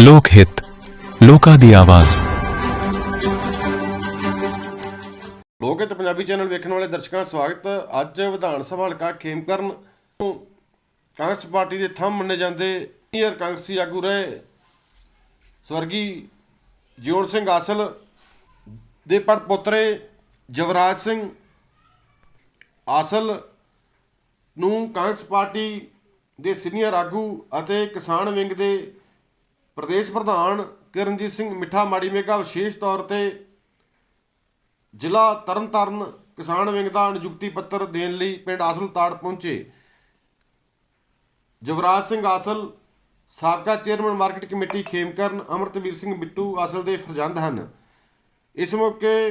ਲੋਕ ਹਿੱਤ, ਲੋਕਾਂ ਦੀ ਆਵਾਜ਼। ਲੋਕ ਹਿੱਤ ਪੰਜਾਬੀ ਚੈਨਲ ਵੇਖਣ ਵਾਲੇ ਦਰਸ਼ਕਾਂ ਦਾ ਸਵਾਗਤ। ਅੱਜ ਵਿਧਾਨ ਸਭਾ ਹਲਕਾ ਖੇਮਕਰਨ ਤੋਂ ਕਾਂਗਰਸ ਪਾਰਟੀ ਦੇ ਥੰਮ ਮੰਨੇ ਜਾਂਦੇ ਸੀਨੀਅਰ ਕਾਂਗਰਸੀ ਆਗੂ ਰਹੇ ਸਵਰਗੀ ਜਿਉਣ ਸਿੰਘ ਆਸਲ ਦੇ ਪੜ ਪੁੱਤਰੇ ਜਵਰਾਜ ਸਿੰਘ ਆਸਲ ਨੂੰ ਕਾਂਗਰਸ ਪਾਰਟੀ ਦੇ ਸੀਨੀਅਰ ਆਗੂ ਅਤੇ ਕਿਸਾਨ ਵਿੰਗ ਦੇ ਪ੍ਰਦੇਸ਼ ਪ੍ਰਧਾਨ ਕਿਰਨਜੀਤ ਸਿੰਘ ਮਿੱਠਾ ਮਾੜੀ ਮੇਗਾ ਵਿਸ਼ੇਸ਼ ਤੌਰ ਤੇ ਜ਼ਿਲ੍ਹਾ ਤਰਨਤਾਰਨ ਕਿਸਾਨ ਵਿੰਗ ਦਾ ਨਿਯੁਕਤੀ ਪੱਤਰ ਦੇਣ ਲਈ ਪਿੰਡ ਆਸਲ ਤਾੜ ਪਹੁੰਚੇ। ਜਵਰਾਜ ਸਿੰਘ ਆਸਲ, ਸਾਬਕਾ chairman market committee Khemkaran, Amritveer Singh Bittu Asal ਦੇ ਫਰਜ਼ੰਦ ਹਨ। ਇਸ ਮੌਕੇ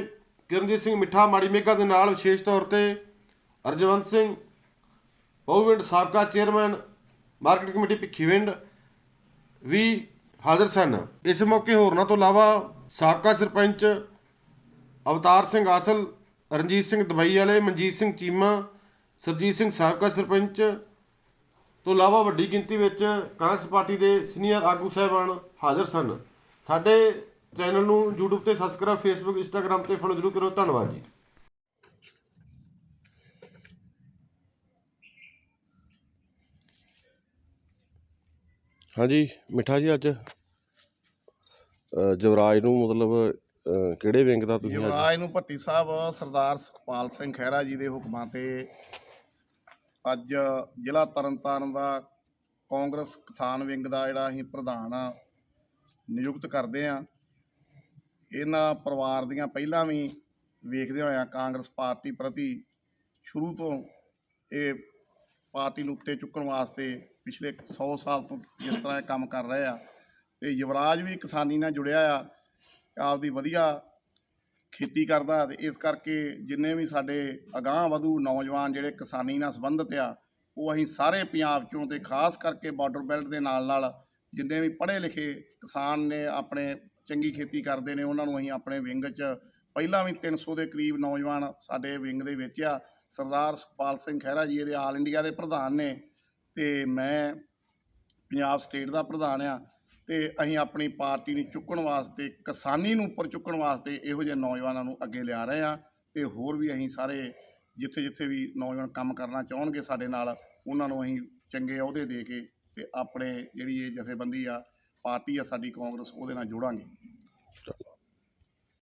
ਕਿਰਨਜੀਤ ਸਿੰਘ ਮਿੱਠਾ ਮਾੜੀ ਮੇਗਾ ਦੇ ਨਾਲ ਵਿਸ਼ੇਸ਼ ਤੌਰ ਤੇ ਅਰਜਵੰਤ ਸਿੰਘ ਪਉਵਿੰਡ ਸਾਬਕਾ ਚੇਅਰਮੈਨ, ਮਾਰਕੀਟ ਕਮੇਟੀ ਭਿੱਖੀਵਿੰਡ, ਵੀ ਹਾਜ਼ਰ ਸਨ। ਇਸ ਮੌਕੇ ਹੋਰਨਾਂ ਤੋਂ ਇਲਾਵਾ ਸਾਬਕਾ ਸਰਪੰਚ ਅਵਤਾਰ ਸਿੰਘ ਆਸਲ, ਰਣਜੀਤ ਸਿੰਘ ਦਵਾਈ ਵਾਲੇ, ਮਨਜੀਤ ਸਿੰਘ ਚੀਮਾ, ਸਰਜੀਤ ਸਿੰਘ ਸਾਬਕਾ ਸਰਪੰਚ ਤੋਂ ਇਲਾਵਾ ਵੱਡੀ ਗਿਣਤੀ ਵਿੱਚ ਕਾਂਗਰਸ ਪਾਰਟੀ ਦੇ ਸੀਨੀਅਰ ਆਗੂ ਸਾਹਿਬਾਨ ਹਾਜ਼ਰ ਸਨ। ਸਾਡੇ ਚੈਨਲ ਨੂੰ YouTube ਤੇ ਸਬਸਕ੍ਰਾਈਬ Facebook, Instagram ਤੇ ਫੋਲੋ ਜ਼ਰੂਰ ਕਰੋ ਧੰਨਵਾਦ ਜੀ। ਹਾਂਜੀ, ਮਿੱਠਾ ਜੀ ਅੱਜ ਜਵਰਾਜ ਨੂੰ ਮਤਲਬ ਕਿਹੜੇ ਵਿੰਗ ਦਾ ਤੁਸੀਂ ਯੁਵਰਾਜ ਨੂੰ ਭੱਟੀ ਸਾਹਿਬ, ਸਰਦਾਰ ਸੁਖਪਾਲ ਸਿੰਘ ਖਹਿਰਾ ਜੀ ਦੇ ਹੁਕਮਾਂ ਤੇ ਅੱਜ ਜ਼ਿਲ੍ਹਾ ਤਰਨਤਾਰਨ ਦਾ ਕਾਂਗਰਸ ਕਿਸਾਨ ਵਿੰਗ ਦਾ ਜਿਹੜਾ ਅਸੀਂ ਪ੍ਰਧਾਨ ਨਿਯੁਕਤ ਕਰਦੇ ਆ। ਇਹਨਾਂ ਪਰਿਵਾਰ ਦੀਆਂ ਪਹਿਲਾਂ ਵੀ ਵੇਖਦੇ ਹੋਇਆ ਕਾਂਗਰਸ ਪਾਰਟੀ ਪ੍ਰਤੀ ਸ਼ੁਰੂ ਤੋਂ ਇਹ ਪਾਰਟੀ ਨੂੰ ਉੱਤੇ ਚੁੱਕਣ ਵਾਸਤੇ ਪਿਛਲੇ 100 ਸਾਲ ਤੋਂ ਜਿਸ ਤਰ੍ਹਾਂ ਇਹ ਕੰਮ ਕਰ ਰਹੇ ਆ, ਤੇ ਯੁਵਰਾਜ ਵੀ ਕਿਸਾਨੀ ਨਾਲ ਜੁੜਿਆ ਆ, ਆਪਦੀ ਵਧੀਆ ਖੇਤੀ ਕਰਦਾ ਤੇ ਇਸ ਕਰਕੇ ਜਿੰਨੇ ਵੀ ਸਾਡੇ ਅਗਾਂਹ ਵਧੂ ਨੌਜਵਾਨ ਜਿਹੜੇ ਕਿਸਾਨੀ ਨਾਲ ਸੰਬੰਧਿਤ ਆ, ਉਹ ਅਸੀਂ ਸਾਰੇ ਪੰਜਾਬ ਚੋਂ ਤੇ ਖਾਸ ਕਰਕੇ ਬਾਰਡਰ ਬੈਲਟ ਦੇ ਨਾਲ ਨਾਲ ਜਿੰਨੇ ਵੀ ਪੜ੍ਹੇ ਲਿਖੇ ਕਿਸਾਨ ਨੇ, ਆਪਣੇ ਚੰਗੀ ਖੇਤੀ ਕਰਦੇ ਨੇ, ਉਹਨਾਂ ਨੂੰ ਅਸੀਂ ਆਪਣੇ ਵਿੰਗ 'ਚ ਪਹਿਲਾਂ ਵੀ 300 ਦੇ ਕਰੀਬ ਨੌਜਵਾਨ ਸਾਡੇ ਵਿੰਗ ਦੇ ਵਿੱਚ ਆ। ਸਰਦਾਰ ਸੁਖਪਾਲ ਸਿੰਘ ਖਹਿਰਾ ਜੀ, ਇਹਦੇ ਆਲ ਇੰਡੀਆ ਦੇ ਪ੍ਰਧਾਨ ਨੇ ਤੇ ਮੈਂ ਪੰਜਾਬ ਸਟੇਟ ਦਾ ਪ੍ਰਧਾਨ ਆ ਤੇ ਅਸੀਂ ਆਪਣੀ ਪਾਰਟੀ ਨੂੰ ਚੁੱਕਣ ਵਾਸਤੇ, ਕਿਸਾਨੀ ਨੂੰ ਉੱਪਰ ਚੁੱਕਣ ਵਾਸਤੇ ਇਹੋ ਜਿਹੇ ਨੌਜਵਾਨਾਂ ਨੂੰ ਅੱਗੇ ਲਿਆ ਰਹੇ ਆ ਤੇ ਹੋਰ ਵੀ ਅਸੀਂ ਸਾਰੇ ਜਿੱਥੇ ਜਿੱਥੇ ਵੀ ਨੌਜਵਾਨ ਕੰਮ ਕਰਨਾ ਚਾਹਣਗੇ ਸਾਡੇ ਨਾਲ, ਉਹਨਾਂ ਨੂੰ ਅਸੀਂ ਚੰਗੇ ਅਹੁਦੇ ਦੇ ਕੇ ਤੇ ਆਪਣੇ ਜਿਹੜੀ ਇਹ ਜਥੇਬੰਦੀ ਆ, ਪਾਰਟੀ ਆ ਸਾਡੀ ਕਾਂਗਰਸ, ਉਹਦੇ ਨਾਲ ਜੋੜਾਂਗੇ।